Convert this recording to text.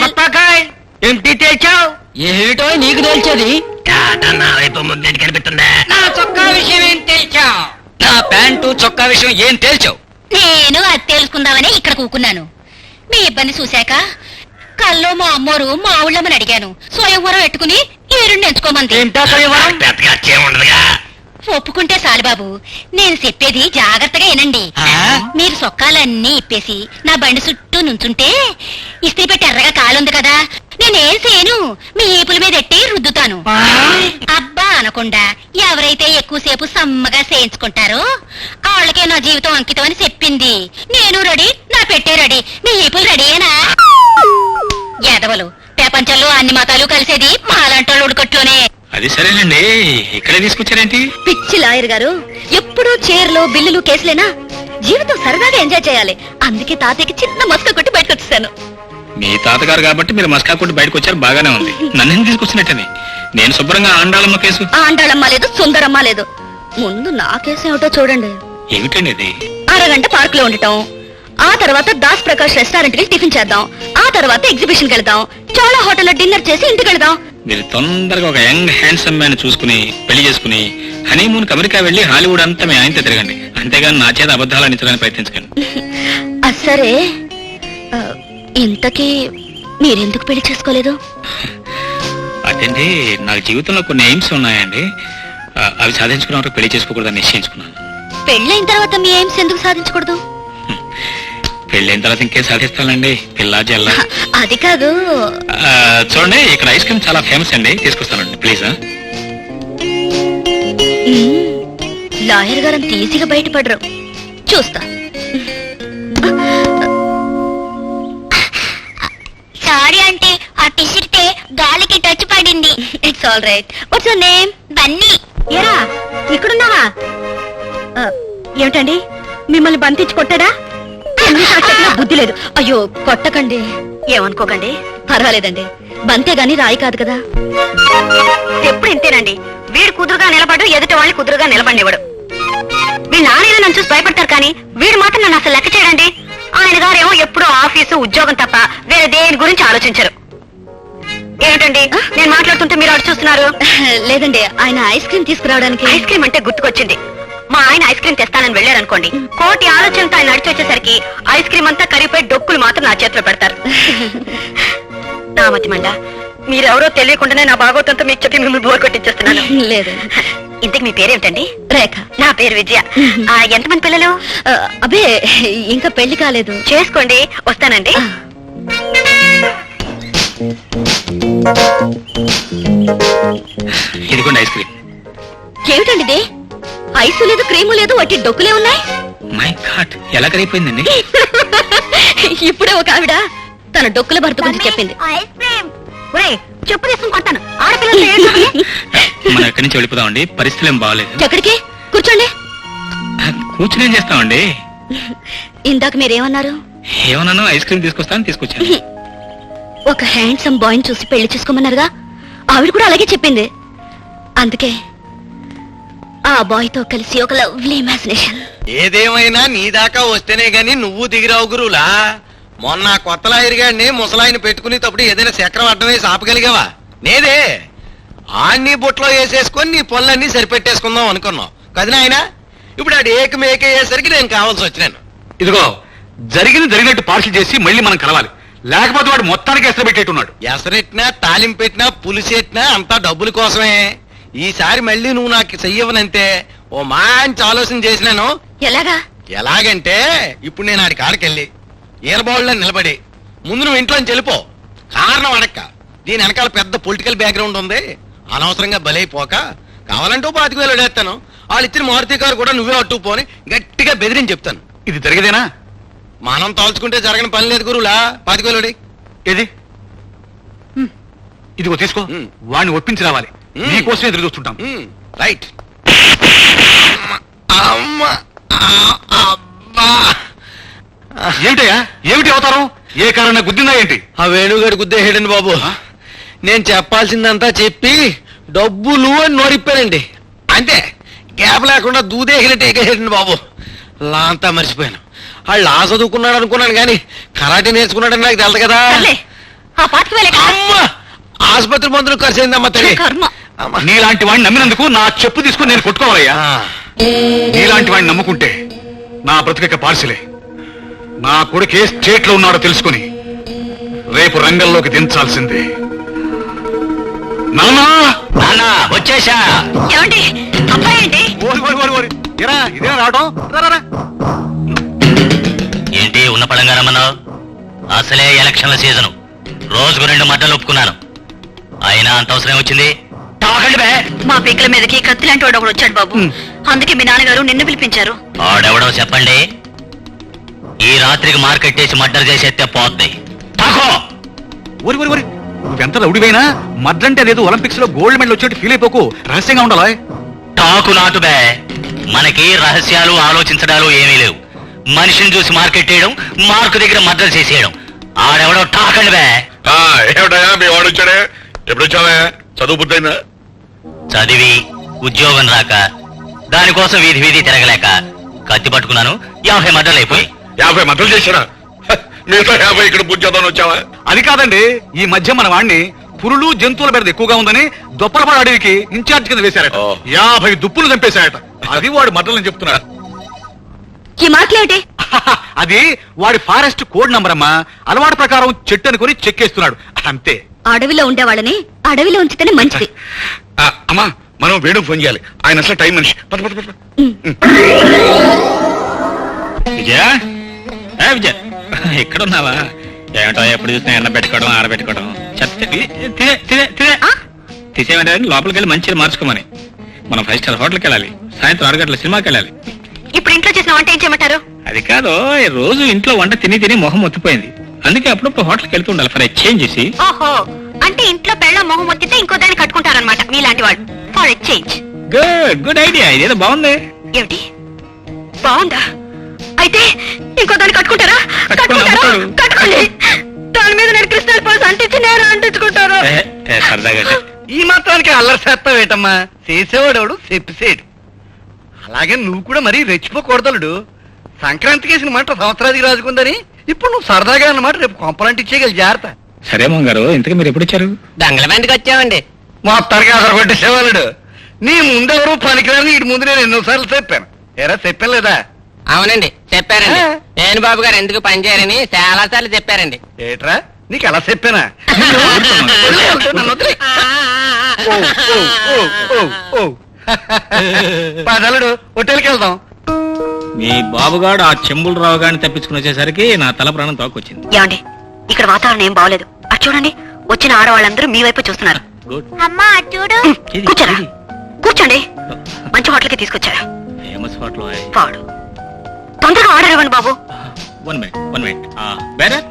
బప్పాకాయ్ ఎంటి తెచ్చావు ఏమిటో నీకు తెలిసేది నా వైపు ముద్దెంటి కనిపిస్తుందా నా చొక్కా విషయం ఏం తేల్చావు నా ప్యాంటు చొక్కా విషయం ఏం తేల్చావు నేను అది తెలుసుకుందామని ఇక్కడ కూకున్నాను మీ ఇబ్బంది చూశాక కల్లో మా అమ్మోరు మా ఊళ్ళమ్మని అడిగాను స్వయంవరం పెట్టుకుని ఏరుణ్ణి ఎంచుకోమంది ఒప్పుకుంటే సాలిబాబు నేను చెప్పేది జాగ్రత్తగా వినండి? మీరు సొక్కాలన్నీ ఇప్పేసి నా బండి చుట్టూ నుంచుంటే ఇస్త్రీ పెట్టి ఎర్రగా కాలుంది కదా. నేనేం చేయను? మీ ఏపుల మీద ఎట్టి రుద్దుతాను. అబ్బా అనకుండా ఎవరైతే ఎక్కువసేపు సమ్మగా చేయించుకుంటారో వాళ్ళకే నా జీవితం అంకితం అని చెప్పింది. నేను రెడీ నా పెట్టే రెడీ. మీ ఏపులు రెడీయేనా? యాదవలు ప్రపంచంలో అన్ని మతాలు కలిసేది మాలాంటోళ్ళు ఉడకట్లోనే. అది సరేనండి. ఇక్కడే తీసుకొచ్చారేంటి? పిచ్చి లాయర్ గారు ఎప్పుడూ చైర్లో బిల్లులు కేసులేనా? జీవితం సరదాగా ఎంజాయ్ చేయాలి. అందుకే తాతయ్యకి చిన్న మస్క కొట్టి బయటకు వచ్చేసాను మీ తాతగారు కాబట్టి మీరు మస్కా కొట్టి బయటకు వచ్చారు బాగానే ఉంది. నన్ను తీసుకొచ్చినట్టని? నేను శుభ్రంగా ఆండాళమ్మ కేసు. ఆండాళమ్మ లేదు సుందరమ్మ లేదు. ముందు నా కేసు ఏమిటో చూడండి. ఏమిటండి ఇది? అరగంట పార్క్లో ఉండటం. ఆ తర్వాత దాస్ ప్రకాష్ రెస్టారెంట్కి టిఫిన్ చేద్దాం. ఆ తర్వాత ఎగ్జిబిషన్ వెళ్దాం. చాలా హోటల్లో డిన్నర్ చేసి ఇంటికి వెళ్దాం. మీరు తొందరగా ఒక యంగ్ హ్యాండ్సమ్ మ్యాన్ చూసుకుని పెళ్ళి చేసుకుని హనీమూన్ అమెరికా వెళ్ళి హాలీవుడ్ అంతా మీ ఆయనతో తిరగండి. అంతేగాని నా చేత అబద్ధాలు అందించడానికి ప్రయత్నించకండి. అది సరే. ఆ, ఇంతకీ మీరెందుకు పెళ్ళి చేసుకోలేదు? అదేంటి నాకు జీవితంలో కొన్ని ఎయిమ్స్ ఉన్నాయండి. ఆ, అవి సాధించుకున్న వరకు పెళ్ళి చేసుకోకూడదని నిశ్చయించుకున్నాను. పెళ్ళైన తర్వాత మీ ఎయిమ్స్ ఎందుకు సాధించకూడదు? పెళ్ళైన తర్వాత ఇంకేం సాధిస్తానండి? పిల్ల జల్ల. అది కాదు. ఆ, చూడండి ఇక్కడ ఐస్ క్రీమ్ చాలా ఫేమస్ అండి. తీసుకొస్తానండి ప్లీజ్. లాయర్ గారు అంత ఈజీగా బయటపడరు. చూస్తా. సారీ అంటే ఆ టిషర్టే గాలికి టచ్ పడింది. It's all right what's your name Bunny. ఎరా ఇక్కడున్నావా? ఏమిటండి? మిమ్మల్ని బంతించి కొట్టాడా? బుద్ధి లేదు. అయ్యో కొట్టకండి. ఏమనుకోకండి? పర్వాలేదండి. బంతే గాని రాయి కాదు కదా. ఎప్పుడు ఇంతేనండి. వీడు కుదురుగా నిలబడు ఎదుటి వాళ్ళని కుదురుగా నిలబడినివ్వడు. వీళ్ళ నాన్న నన్ను చూసి భయపడతారు కానీ వీడు మాత్రం నన్ను అసలు లెక్క చేయడండి. ఆయన గారేమో ఎప్పుడూ ఆఫీసు ఉద్యోగం తప్ప వేరే దేని గురించి ఆలోచించరు. ఏమిటండి? నేను మాట్లాడుతుంటే మీరు అటు చూస్తున్నారు. లేదండి ఆయన ఐస్ క్రీమ్ తీసుకురావడానికి ఐస్ క్రీమ్ అంటే గుర్తుకొచ్చింది. మా ఆయన ఐస్ క్రీమ్ తెస్తానని వెళ్ళారనుకోండి. కోటి ఆలోచనతో ఆయన నడిచి వచ్చేసరికి ఐస్ క్రీమ్ అంతా కరిగిపోయి డొక్కులు మాత్రం నా చేతిలో పెడతారు. నా మతి మండ. మీరెవరో తెలియకుండానే నా భాగవతంతో మీకు చెప్పి మిమ్మల్ని బోర్ కొట్టించేస్తున్నాను. లేదు. ఇంతకు మీ పేరేమిటండి? రేఖ. నా పేరు విజయ. ఆ, ఎంతమంది పిల్లలు? అబే ఇంకా పెళ్ళి కాలేదు. చేసుకోండి వస్తానండి. ఇదిగోండి ఐస్ క్రీమ్. ఏమిటండి ఇది? ఐసు లేదు క్రీము లేదు వాటి డొక్కులే ఉన్నాయి? మై ఎలా కరిగిపోయిందండి? ఇప్పుడే ఒక ఆవిడ తన డొక్కుల భర్త గురించి చెప్పింది. ఐస్ క్రీమ్ చెప్పు తీసుకుని కొట్టాను మనం ఎక్కడి నుంచి వెళ్ళిపోదామండి పరిస్థితులు ఏం బాగాలేదు. ఎక్కడికి? కూర్చోండి. కూర్చుని ఏం చేస్తామండి? ఇందాక మీరేమన్నారు? ఏమన్నాను? ఐస్ క్రీమ్ తీసుకొస్తాను తీసుకొచ్చాను. ఒక హ్యాండ్సమ్ బాయ్ చూసి పెళ్ళి చేసుకోమన్నారుగా? ఆవిడ కూడా అలాగే చెప్పింది. అందుకే ఆ బాయ్తో కలిసి ఒక లవ్లీ ఇమాజినేషన్ ఏదేమైనా నీ దాకా వస్తేనే గాని నువ్వు దిగిరావు గురువులా? మొన్న కొత్త లాయరిగాడిని ముసలాయిని పెట్టుకుని తప్పుడు ఏదైనా చక్రం అడ్డం వేసి ఆపగలిగావా? నేదే. ఆన్ని బుట్లో వేసేసుకొని నీ పనులన్నీ సరిపెట్టేసుకుందాం అనుకున్నావు కదా నాయన? ఇప్పుడు ఆడు ఏక మేక అయ్యేసరికి నేను కావాల్సి వచ్చినాను. ఇదిగో జరిగింది జరిగినట్టు పార్సల్ చేసి మళ్ళీ మనం కలవాలి. లేకపోతే వాడు మొత్తానికి ఎసరు పెట్టేట్టున్నాడు. ఎసరెట్టినా తాలింపెట్టినా పులిసెట్టినా అంతా డబ్బుల కోసమే. ఈసారి మళ్ళీ నువ్వు నాకు చెయ్యవనంతే. ఓ మంచి ఆలోచన చేసినాను. ఎలాగా? ఎలాగంటే ఇప్పుడు నేను ఆడి కాడికెళ్ళి ఈలబౌళ్ళ నిలబడి ముందు నువ్వు ఇంట్లో వెళ్ళిపో. కారణం అడక్క. దీని వెనకాల పెద్ద పొలిటికల్ బ్యాక్గ్రౌండ్ ఉంది. అనవసరంగా బలైపోక. కావాలంటే ఓ పాతిక వేలు వాళ్ళు ఇచ్చిన మారుతి కారు కూడా నువ్వే అట్టుకుపోని గట్టిగా బెదిరించి చెప్తాను. ఇది జరిగేదేనా? మనం తలుచుకుంటే జరగని పని లేదు గురువులా. పాతిక ఏది? ఇదిగో తీసుకో. వాడిని ఒప్పించి రావాలి. నీకోసం ఎదురు చూస్తుంటాం. రైట్. అమ్మ. ఏమిటయ్యా? ఏమిటి అవతారం? ఏ కారణం గుద్దిందా ఏంటి? ఆ వేణుగాడు గుద్దేసాడండి బాబు. నేను చెప్పాల్సిందంతా చెప్పి డబ్బులు అని నోరిప్పానండి. అంతే. గ్యాప్ లేకుండా దూదేసినట్టు ఎగేసాడండి బాబు. లాంతా మర్చిపోయాను. వాళ్ళు ఆ చదువుకున్నాడు అనుకున్నాను కానీ కరాటే నేర్చుకున్నాడని నాకు తెలుసు కదా. సర్లే. ఆ పాటకు వెళ్ళే అమ్మా! ఆసుపత్రి మందులు ఖర్చు అయిందమ్మా తల్లి కర్మ. అమ్మా. నీలాంటి వాడిని నమ్మినందుకు నా చెప్పు తీసుకుని నేను కొట్టుకోవాలయ్యా. ఆ, నీలాంటి వాడిని నమ్ముకుంటే నా బ్రతిక పార్సిలే. నా కొడుకే స్టేట్లో ఉన్నాడో తెలుసుకుని రేపు రంగంలోకి దించాల్సిందే. నాన్నా నాన్న వచ్చేసా. ఏమండి? అబ్బాయి ఏంటి ఓరి ఓరి ఓరి ఓరి. ఎరా ఇదే రావడం రా, రా, రా. ఏంటి ఉన్న పడంగా రమ్మన్నావు? అసలే ఎలక్షన్ల సీజను. రోజుకు రెండు మడ్డలు ఒప్పుకున్నాను. అయినా అంత అవసరం వచ్చింది తాకండి బే. మా పీకల మీదకి కత్తి లాంటి వాడు ఒకడు వచ్చాడు బాబు. అందుకే మీ నాన్నగారు నిన్ను పిలిపించారు. ఆడెవడో చెప్పండి. ఈ రాత్రికి మార్కెట్ చేసి మర్డర్ చేసేస్తే పోద్ది. తాకో ఓరి ఓరి ఓరి నువ్వెంత రౌడివైనా? మద్రంటే అదేదో ఒలింపిక్స్లో గోల్డ్ మెడల్ వచ్చేట్టు ఫీల్ అయిపోకు. రహస్యంగా ఉండాలా? టాకు నాటు బే. మనకి రహస్యాలు ఆలోచించడాలు ఏమీ లేవు. మనిషిని చూసి మార్కెట్ చేయడం మార్కు దగ్గర మద్దతు చేసేయడం. ఆడెవడో టాకండి బే. ఏమిటయా మీ వాడు వచ్చాడే? ఎప్పుడు వచ్చావా చదువు పూర్తయిందా చదివి ఉద్యోగం రాక దానికోసం వీధి వీధి తిరగలేక కత్తి పట్టుకున్నాను యాభై మడ్డలు అయిపోయి యాభై మద్దలు చేశారా? మిగతా యాభై ఇక్కడ పూజ చేద్దామని వచ్చావా? అది కాదండి ఈ మధ్య మన వాణ్ణి పురులు జంతువుల బెడద ఎక్కువగా ఉందని దొప్పలపాడు అడవికి ఇన్ఛార్జ్ కింద వేశారట. ఓ. యాభై దుప్పులు చంపేశారట. అది వాడు మద్దలని చెప్తున్నాడు ఈ అది వాడి ఫారెస్ట్ కోడ్ నంబర్ అమ్మా. అలవాటు ప్రకారం చెట్టు అనుకుని చెక్కేస్తున్నాడు అంతే. అడవిలో ఉండేవాళ్ళని అడవిలో ఉంచితేనే మంచిది. ఆ, అమ్మా మనం వేణు ఫోన్ చేయాలి. ఆయన అసలు టైం మనిషి. పద పద పద విజయ? ఏ విజయ ఎక్కడున్నావా? ఏమిటో ఎప్పుడు చూసినా ఎండ పెట్టుకోవడం ఆరబెట్టుకోవడం చెత్త తీసేయమంటే లోపలికి వెళ్ళి మంచిగా మార్చుకోమని. మనం ఫైవ్ స్టార్ హోటల్కి వెళ్ళాలి సాయంత్రం ఆరు గంటల సినిమాకి వెళ్ళాలి ఇప్పుడు ఇంట్లో చేసిన వంట ఏం చేయమంటారు? అది కాదు ఈ రోజు ఇంట్లో వంట తిని తిని మొహం ఒత్తిపోయింది. అందుకే అప్పుడప్పుడు హోటల్కి వెళ్తూ ఉండాలి ఫర్ ఎక్స్చేంజ్ చేసి ఓహో అంటే ఇంట్లో పెళ్ళ మొహం వచ్చితే ఇంకో దాన్ని కట్టుకుంటారనమాట మీలాంటి వాడు for exchange good good idea ఇదేదో బాగుంది. ఏమిటి? బాగుందా? అయితే ఇంకో దాన్ని కట్టుకుంటారా? కట్టుకోండి, కట్టుకుంటారా. కట్టుకోండి. దాని మీద నేను క్రిస్టల్ పల్స్ అంటించి నేను అంటించుకుంటారు. ఈ మాత్రానికి అల్లరి చేస్తావు ఏంటమ్మా? చేసేవాడెవడు? చెప్పేసేడు అలాగే నువ్వు కూడా మరీ రెచ్చిపోకూడదలుడు. సంక్రాంతికి వేసిన మంట సంవత్సరాదికి రాజుకుందని ఇప్పుడు నువ్వు సరదాగా అన్నమాట రేపు కొంపలంటి ఇచ్చేయగలి జాగ్రత్త. సరే మంగారు ఇంతకు మీరు ఎప్పుడు వచ్చారు? దంగలమెందుకు వచ్చామండి? మొత్తానికి అసలు కొట్టేసేవాళ్ళుడు. నీ ముందెవరు పనికిరాని ఇటు ముందు నేను ఎన్నోసార్లు చెప్పాను. ఎరా చెప్పాను లేదా? అవునండి చెప్పారండి. నేను బాబు గారు ఎందుకు పనిచేయరని చాలా సార్లు చెప్పారండి. ఏట్రా? నీకు అలా చెప్పానా. పదలుడు హోటల్కి వెళ్దాం. మీ బాబుగాడు ఆ చెంబులు రావు గాని తప్పించుకుని వచ్చేసరికి నా తల ప్రాణం తోకొచ్చింది. ఏమండి ఇక్కడ వాతావరణం ఏం బాగోలేదు. అటు చూడండి వచ్చిన ఆడవాళ్ళందరూ మీ వైపు చూస్తున్నారు. గుడ్. అమ్మా చూడు. ఇది, కూర్చోరా. ఇది. కూర్చోండి. మంచి హోటల్కి తీసుకొచ్చారా. ఫేమస్ హోటల్ వాడు ఆర్డర్ ఇవ్వండి బాబు one minute one minute bearer